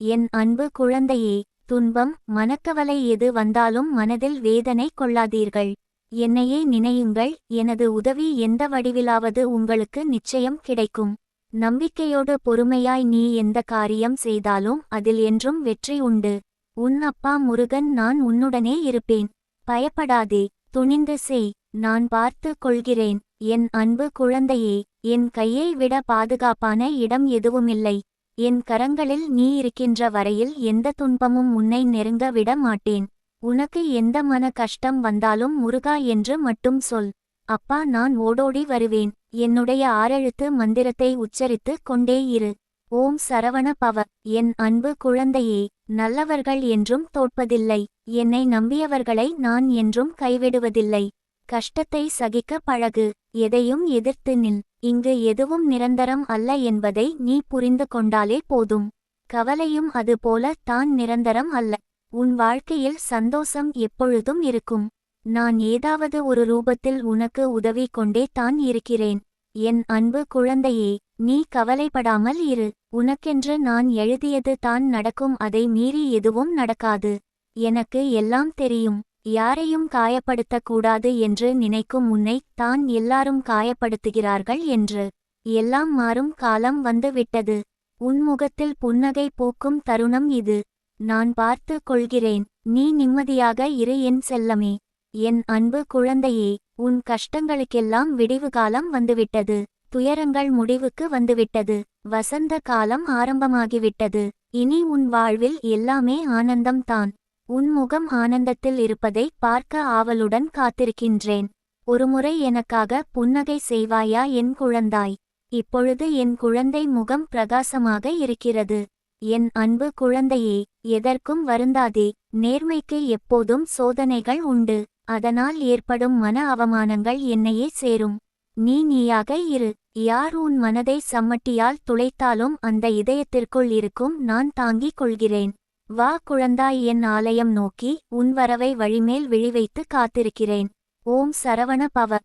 என் அன்பு குழந்தையே துன்பம் மனக்கவலை எது வந்தாலும் மனதில் வேதனை கொள்ளாதீர்கள். என்னையே நினையுங்கள் எனது உதவி எந்த வடிவிலாவது உங்களுக்கு நிச்சயம் கிடைக்கும். நம்பிக்கையோடு பொறுமையாய் நீ எந்த காரியம் செய்தாலும் அதில் என்றும் வெற்றி உண்டு. உன் அப்பா முருகன் நான் உன்னுடனே இருப்பேன். பயப்படாதே துணிந்து செய் நான் பார்த்து கொள்கிறேன். என் அன்பு குழந்தையே என் கையை விட பாதுகாப்பான இடம் எதுவுமில்லை. என் கரங்களில் நீ இருக்கின்ற வரையில் எந்த துன்பமும் உன்னை நெருங்க விட மாட்டேன். உனக்கு எந்த மன கஷ்டம் வந்தாலும் முருகா என்று மட்டும் சொல். அப்பா நான் ஓடோடி வருவேன். என்னுடைய ஆறெழுத்து மந்திரத்தை உச்சரித்து கொண்டே இரு. ஓம் சரவண பவ. என் அன்பு குழந்தையே நல்லவர்கள் என்றும் தோற்பதில்லை. என்னை நம்பியவர்களை நான் என்றும் கைவிடுவதில்லை. கஷ்டத்தை சகிக்க பழகு. எதையும் எதிர்த்து நில். இங்கு எதுவும் நிரந்தரம் அல்ல என்பதை நீ புரிந்து கொண்டாலே போதும். கவலையும் அதுபோல தான் நிரந்தரம் அல்ல. உன் வாழ்க்கையில் சந்தோஷம் எப்பொழுதும் இருக்கும். நான் ஏதாவது ஒரு ரூபத்தில் உனக்கு உதவி கொண்டே தான் இருக்கிறேன். என் அன்பு குழந்தையே நீ கவலைப்படாமல் இரு. உனக்கென்று நான் எழுதியது தான் நடக்கும் அதை மீறி எதுவும் நடக்காது. எனக்கு எல்லாம் தெரியும். யாரையும் காயப்படுத்தக்கூடாது என்று நினைக்கும் உன்னை தான் எல்லாரும் காயப்படுத்துகிறார்கள் என்று. எல்லாம் மாறும் காலம் வந்து விட்டது உன் முகத்தில் புன்னகை பூக்கும் தருணம் இது. நான் பார்த்து கொள்கிறேன் நீ நிம்மதியாக இரு என் செல்லமே. என் அன்பு குழந்தையே உன் கஷ்டங்களுக்கெல்லாம் விடிவு காலம் வந்துவிட்டது. துயரங்கள் முடிவுக்கு வந்துவிட்டது. வசந்த காலம் ஆரம்பமாகிவிட்டது. இனி உன் வாழ்வில் எல்லாமே ஆனந்தம்தான். உன் முகம் ஆனந்தத்தில் இருப்பதை பார்க்க ஆவலுடன் காத்திருக்கின்றேன். ஒருமுறை எனக்காக புன்னகை செய்வாயா என் குழந்தாய்? இப்பொழுது என் குழந்தை முகம் பிரகாசமாக இருக்கிறது. என் அன்பு குழந்தையே எதற்கும் வருந்தாதே. நேர்மைக்கு எப்போதும் சோதனைகள் உண்டு. அதனால் ஏற்படும் மன அவமானங்கள் என்னையே சேரும். நீ நீயாக இரு. யார் உன் மனதை சம்மட்டியால் துளைத்தாலும் அந்த இதயத்திற்குள் இருக்கும் நான் தாங்கிக் கொள்கிறேன். வா குழந்தாய் என் ஆலயம் நோக்கி உன் வரவை வழிமேல் விழிவைத்து காத்திருக்கிறேன். ஓம் சரவண பவ.